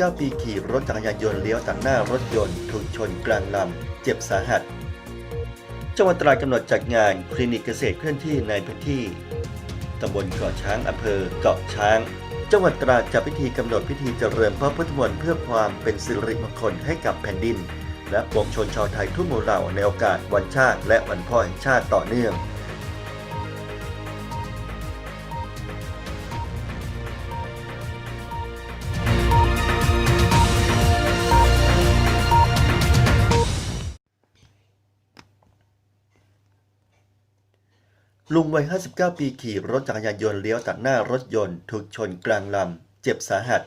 59ปีขี่รถจักรยานยนต์เลี้ยวตัดหน้ารถยนต์ถูกชนกลางลำ เจ็บสาหัส จังหวัดตราดกำหนดจัดงานคลินิกเกษตรเคลื่อนที่ในพื้นที่ตำบลเกาะช้างอำเภอเกาะช้าง จังหวัดตราดจัดพิธีกำหนดพิธีเจริญพระพุทธมนต์เพื่อความเป็นสิริมงคลให้กับแผ่นดิน และปวงชนชาวไทยทุกหมู่เหล่าในโอกาสวันชาติและวันพ่อแห่งชาติต่อเนื่อง ลุงวัย 59 ปีขี่รถจักรยานยนต์เลี้ยวตัดหน้ารถยนต์ถูกชนกลางลำ เจ็บสาหัส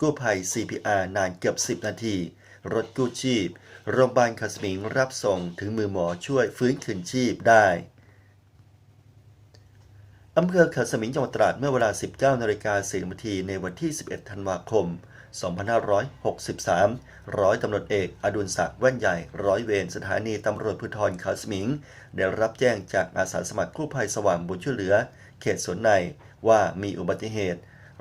กู้ภัย CPR นานเกือบ 10 นาที รถกู้ชีพ โรงพยาบาลขสมิงรับส่งถึงมือหมอช่วยฟื้นคืนชีพได้อำเภอขสมิงจังหวัดตราดเมื่อเวลา 19นาฬิกา4นาทีในวันที่ 11 ธันวาคม 2563 ร้อยตำรวจเอก อดุลศักดิ์แว่นใหญ่ ร้อยเวรสถานีตำรวจภูธรเขาสมิง ได้รับแจ้งจากอาสาสมัครกู้ภัยสว่างบุญช่วยเหลือ เขตสวนในว่ามีอุบัติเหตุ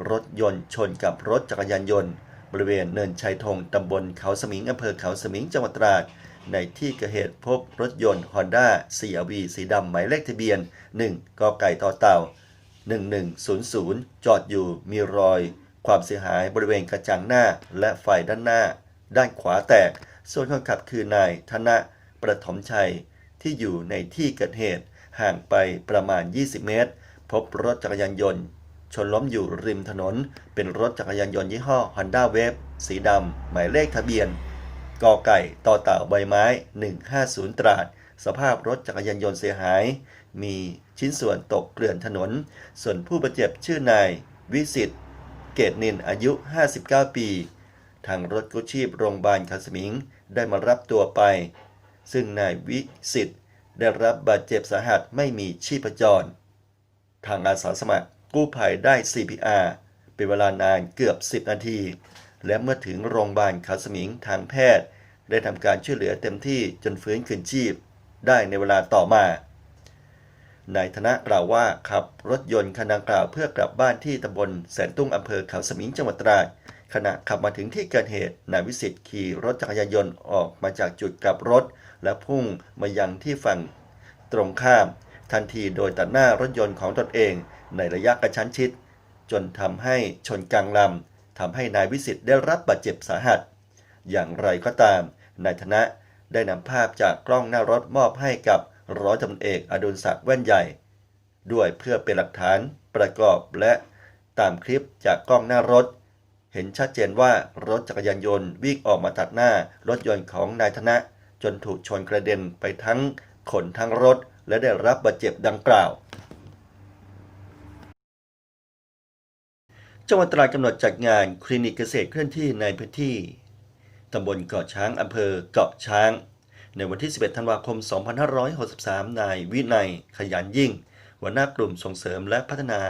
รถยนต์ชนกับรถจักรยานยนต์ บริเวณเนินชัยธงตำบลเขาสมิงอำเภอเขาสมิงจังหวัดตราด ในที่เกิดเหตุพบรถยนต์ Honda CRV สีดำหมายเลขทะเบียน 1กไก่ต่อเต่า1100 จอดอยู่มีรอย ความเสียหายบริเวณกระจังหน้าและไฟด้านหน้า ด้านขวาแตก ส่วนคนขับคือนายธนะประถมชัยที่อยู่ในที่เกิดเหตุห่างไปประมาณ 20 เมตร พบรถจักรยานยนต์ ชนล้มอยู่ริมถนน เป็นรถจักรยานยนต์ยี่ห้อ Honda Wave สีดำ หมายเลขทะเบียนกอไก่ต่อเต่าใบไม้ 150 ตราด สภาพรถจักรยานยนต์เสียหาย มีชิ้นส่วนตกเกลื่อนถนน ส่วนผู้บาดเจ็บชื่อนายวิสิตเกตนินอายุ 59 ปี ทางรถกู้ชีพโรงพยาบาลคาสมิง ได้มารับตัวไป ซึ่งนายวิสิตได้รับบาดเจ็บสาหัสไม่มีชีพจร ทางอาสาสมัครกู้ภัยได้ CPR เป็นเวลานานเกือบ 10 นาที และเมื่อถึงโรงพยาบาลเขาสมิงทางแพทย์ ได้ทำการช่วยเหลือเต็มที่จนฟื้นคืนชีพ ได้ในเวลาต่อมานายธนะกล่าวว่าขับรถยนต์คันดังกล่าวเพื่อกลับบ้านที่ตำบลแสนตุ้งอำเภอเขาสมิงจังหวัดตราด ขณะขับมาถึงที่เกิดเหตุนายวิสิตขี่รถจักรยานยนต์ออกมาจากจุดกลับรถ และพุ่งมายังที่ฝั่งตรงข้าม ทันทีโดยตัดหน้ารถยนต์ของตนเอง ในระยะกระชั้นชิด จนทำให้ชนกลางลำทำให้นายวิสิตได้รับบาดเจ็บสาหัส อย่างไรก็ตามนายธนะได้นำภาพจากกล้องหน้ารถมอบให้กับร้อยตำรวจเอกอดุลศักดิ์แว่นใหญ่ ด้วยเพื่อเป็นหลักฐานประกอบและตามคลิปจากกล้องหน้ารถ เห็นชัดเจนว่ารถจักรยานยนต์วิ่งออกมาตัดหน้ารถยนต์ของนายธนะ จนถูกชนกระเด็นไปทั้งขนทั้งรถ และได้รับบาดเจ็บดังกล่าวจังหวัดตราดกำหนดจัดงานคลินิกเกษตรเคลื่อนที่ในพื้นที่ตำบลเกาะช้างอำเภอเกาะช้าง ในวันที่ 11 ธันวาคม 2563 นายวินัย ขยันยิ่งหัวหน้ากลุ่มส่งเสริมและพัฒนา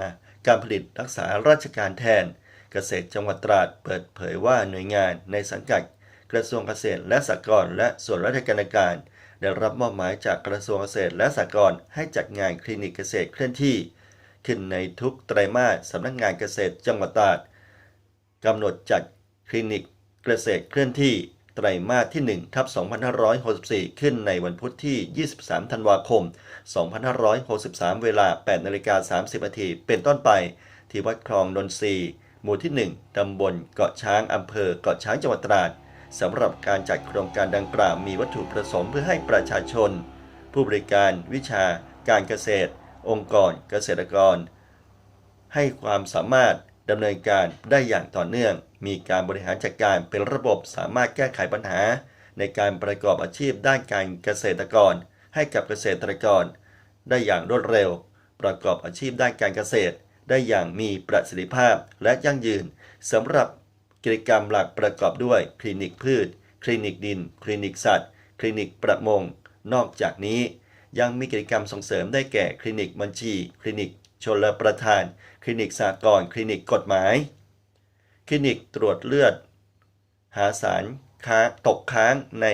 การผลิตรักษาราชการแทน เกษตรจังหวัดตราดเปิดเผยว่าหน่วยงานในสังกัดกระทรวงเกษตรและสหกรณ์และส่วนราชการการ ได้รับมอบหมายจากกระทรวงเกษตรและสหกรณ์ให้จัดงานคลินิกเกษตรเคลื่อนที่ ขึ้นในทุกไตรมาสสำนักงานเกษตรจังหวัดตราดกำหนดจัดคลินิกเกษตรเคลื่อนที่ไตรมาสที่1ทับ2564 ขึ้นในวันพุธที่ 23 ธันวาคม 2563 เวลา 8นาฬิกา30นาทีเป็นต้นไป ที่วัดคลองนนทรีย์ หมู่ที่ 1 ตำบลเกาะช้างอำเภอเกาะช้างจังหวัดตราดสำหรับการจัดโครงการดังกล่าวมีวัตถุประสงค์เพื่อให้ประชาชน ผู้บริการวิชา การเกษตร องค์กร เกษตรกร ให้ความสามารถดำเนินการได้อย่างต่อเนื่อง มีการบริหารจัดการเป็นระบบสามารถแก้ไขปัญหา ในการประกอบอาชีพด้านการเกษตรกร ให้กับเกษตรกร ได้อย่างรวดเร็ว ประกอบอาชีพด้านการเกษตร ได้อย่างมีประสิทธิภาพและยั่งยืนสำหรับกิจกรรมหลักประกอบด้วย คลินิกพืช คลินิกดิน คลินิกสัตว์ คลินิกประมง นอกจากนี้ ยังมีกิจกรรมส่งเสริมได้แก่คลินิกบัญชี คลินิกชลประทาน คลินิกสากลคลินิกกฎหมาย คลินิกตรวจเลือด หาสารค้างตกค้างใน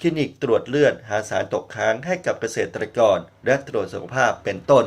คลินิกตรวจเลือดหาสารตกค้างให้กับเกษตรกรและตรวจสุขภาพเป็นต้น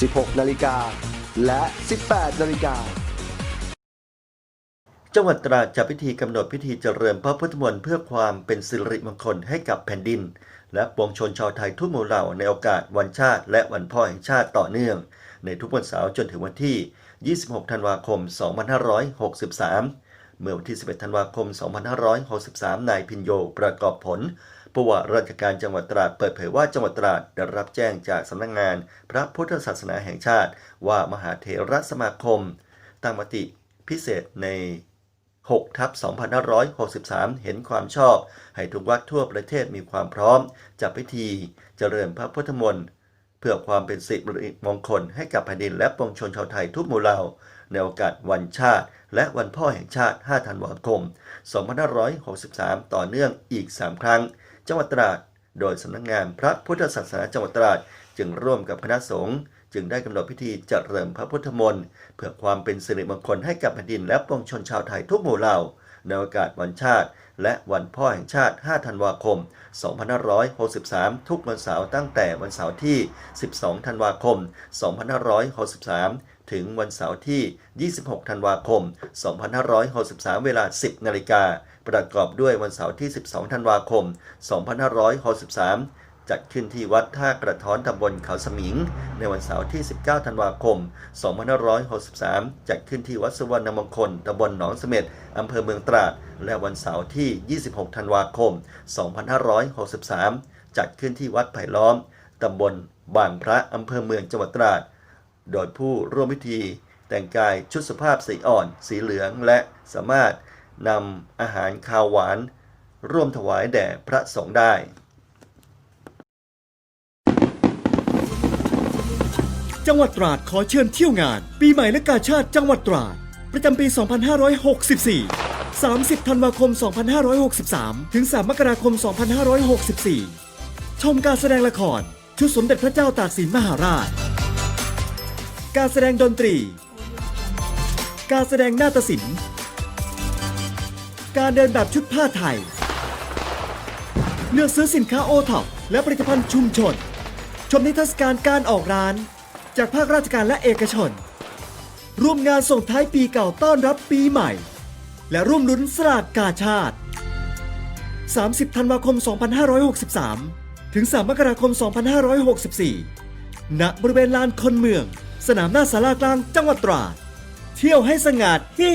16 นาฬิกา และ 18 นาฬิกา จังหวัดตราดจัดพิธีกำหนดพิธีเจริญพระพุทธมนต์เพื่อความเป็นสิริมงคลให้กับแผ่นดิน และปวงชนชาวไทยทุกหมู่เหล่าในโอกาสวันชาติ และวันพ่อแห่งชาติต่อเนื่อง ในทุกวันเสาร์จนถึงวันที่ 26 ธันวาคม 2563 เมื่อวันที่ 11 ธันวาคม 2563 นายพินโยประกอบผล ผู้ว่าราชการจังหวัดตราดเปิดเผยว่าจังหวัดตราดได้รับแจ้งจากสำนักงาน พระพุทธศาสนาแห่งชาติ ว่ามหาเถรสมาคมตั้งมติพิเศษใน6ทับ2563 เห็นความชอบ ให้ทุกวัดทั่วประเทศมีความพร้อม จัดพิธีเจริญพระพุทธมนต์เพื่อความเป็นสิริมงคลให้กับแผ่นดินและปวงชนชาวไทยทุกหมู่เหล่า ในโอกาสวันชาติ และวันพ่อแห่งชาติ 5 ธันวาคม 2563 ต่อเนื่องอีก 3 ครั้ง จังหวัดตราด โดยสำนักงานพระพุทธศาสนาจังหวัดตราด จึงร่วมกับคณะสงฆ์จึงได้กำหนดพิธีเจริญพระพุทธมนต์เพื่อความเป็นสิริมงคลให้กับแผ่นดินและปวงชนชาวไทยทุกหมู่เหล่าในโอกาสวันชาติ และวันพ่อแห่งชาติ 5 ธันวาคม 2563 ทุกวันเสาร์ตั้งแต่วันเสาร์ที่ 12 ธันวาคม 2563 ถึงวันเสาร์ที่ 26 ธันวาคม 2563 เวลา 10 นาฬิกา ประกอบด้วยวันเสาร์ที่ 12 ธันวาคม 2563 จัดขึ้นที่วัดท่ากระท้อนตำบลเขาสมิง ในวันเสาร์ที่ 19 ธันวาคม 2563 จัดขึ้นที่วัดสุวรรณมงคลตำบลหนองเสม็ดอำเภอเมืองตราด และวันเสาร์ที่ 26 ธันวาคม 2563 จัดขึ้นที่วัดไผ่ล้อมตำบลบางพระอำเภอเมืองจังหวัดตราด โดยผู้ร่วมพิธี แต่งกายชุดสุภาพสีอ่อน สีเหลืองและสามารถนำอาหารคาวหวาน ร่วมถวายแด่พระสงฆ์ได้จังหวัดตราดขอเชิญเที่ยวงาน ปีใหม่และกาชาติจังหวัดตราด ประจำปี 2564 30 ธันวาคม 2563 ถึง 3 มกราคม 2564 ชมการแสดงละคร ชุดสมเด็จพระเจ้าตากสินมหาราช การแสดงดนตรี การแสดงนาฏศิลป์ การเดินแบบชุดผ้าไทย เลือกซื้อสินค้าโอท็อปและผลิตภัณฑ์ชุมชน ชมนิทรรศการการออกร้าน จากภาคราชการและเอกชน ร่วมงานส่งท้ายปีเก่าต้อนรับปีใหม่ และร่วมลุ้นสลากกาชาติ 30 ธันวาคม 2563 ถึง 3 มกราคม 2564 ณ บริเวณลานคนเมือง สนามหน้าสารากลางจังหวัดตราด เที่ยวให้สงัดฮิ